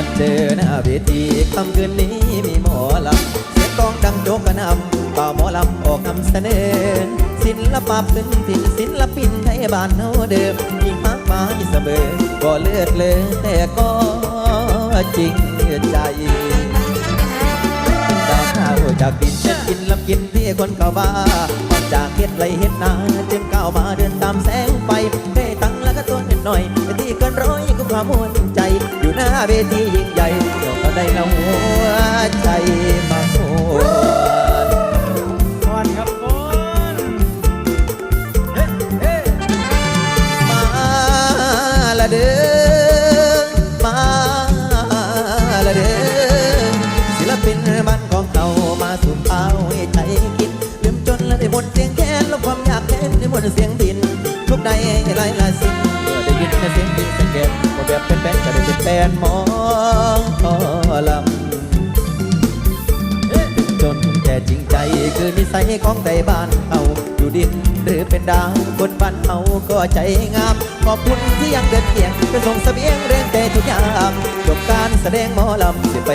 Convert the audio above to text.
นัดเจอหน้าเวทีคำคืนนี้มีหมอลำเสียงกองดังโจกกระนำป่าหมอลำออกนำเสนอศิลปะพื้นถิ่นศิลปินไทยบ้านเฮาเดิมยิ่งมากมายเสมอก็เลือดเลยแต่ก็จริงใจดาวข้าวจากดินเช็ดกินลำกินที่คนเก่าบ้าออกจากเฮ็ดไรเฮ็ดนาจึงก้าวมาเดิน ร้อยก็ควนใจ อยู่หน้าเวทียิ่งใหญ่เดี๋ยวก็ได้นำหัวใจมาโหนก่อนครับก่อนเฮ้เฮ้มาละเด้อมาละเด้อศิลปินบ้านของเรามาสู่เป้าให้ใจคิดลืมจนและได้หมดเสียงแค้นลบความอยากแค้นได้หมดเสียงดินทุกใดให้ไล่ละสิ้นเมื่อได้ยินเสียงดินเสียงแกน นก็ได้เป็นหมอลำจนแต่จริงใจคือนิสัยของไทยบ้านเอาอยู่ดินหรือเป็นดาวบนบ้านเอาก็ใจงาม ขอบคุณที่ยังเดินเคียงไปส่งเสบียงเรื่องใจทุกอย่างจบการแสดงหมอลำสิไป